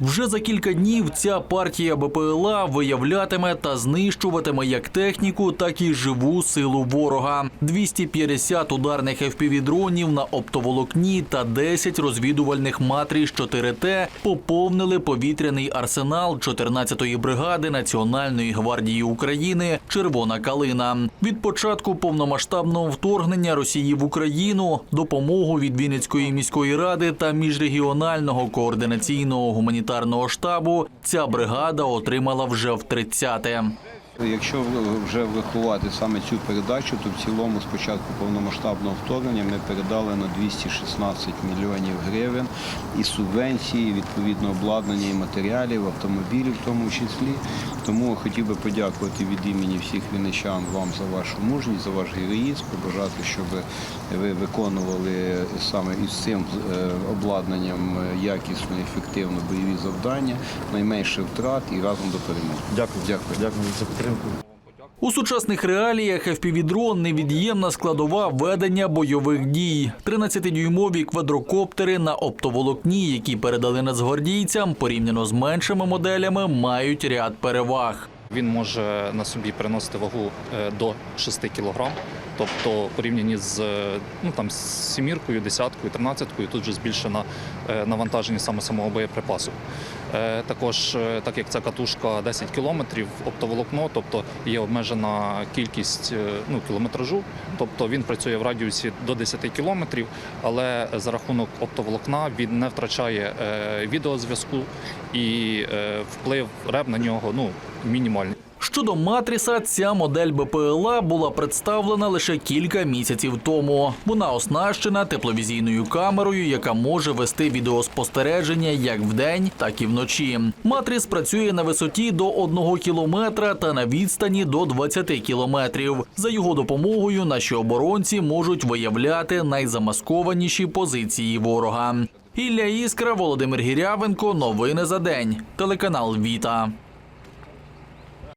Вже за кілька днів ця партія БПЛА виявлятиме та знищуватиме як техніку, так і живу силу ворога. 250 ударних FPV-дронів на оптоволокні та 10 розвідувальних матріж 4Т поповнили повітряний арсенал 14-ї бригади Національної гвардії України Червона калина. Від початку повномасштабного вторгнення Росії в Україну допомогу від Вінницької міської ради та міжрегіонального координаційного гуманітарного штабу ця бригада отримала вже в 30-те. Якщо вже врахувати саме цю передачу, то в цілому з початку повномасштабного вторгнення ми передали на 216 мільйонів гривень і субвенції, відповідно обладнання і матеріалів, автомобілів в тому числі. Тому хотів би подякувати від імені всіх вінничан вам за вашу мужність, за ваш героїзм, побажати, щоб ви виконували саме із цим е, обладнанням якісно, ефективно бойові завдання, найменше втрат і разом до перемоги. Дякую. Дякую. Дякую підтримку. У сучасних реаліях FPV-дрон – невід'ємна складова ведення бойових дій. 13-дюймові квадрокоптери на оптоволокні, які передали нацгвардійцям, порівняно з меншими моделями, мають ряд переваг. Він може на собі переносити вагу е, до 6 кг, тобто порівняні з е, ну, там, з сіміркою, десяткою, тринадцяткою, тут вже збільшено е, навантаження саме самого боєприпасу. Е, Також, е, так як ця катушка 10 кілометрів, оптоволокно, тобто є обмежена кількість е, ну, кілометражу, тобто він працює в радіусі до 10 кілометрів, але за рахунок оптоволокна він не втрачає відеозв'язку і вплив РЕБ на нього ну, мінімальний. Щодо матріса, ця модель БПЛА була представлена лише кілька місяців тому. Вона оснащена тепловізійною камерою, яка може вести відеоспостереження як вдень, так і вночі. Матріс працює на висоті до 1 кілометра та на відстані до 20 кілометрів. За його допомогою наші оборонці можуть виявляти найзамаскованіші позиції ворога. Ілля Іскра, Володимир Гірявенко. Новини за день. Телеканал Віта.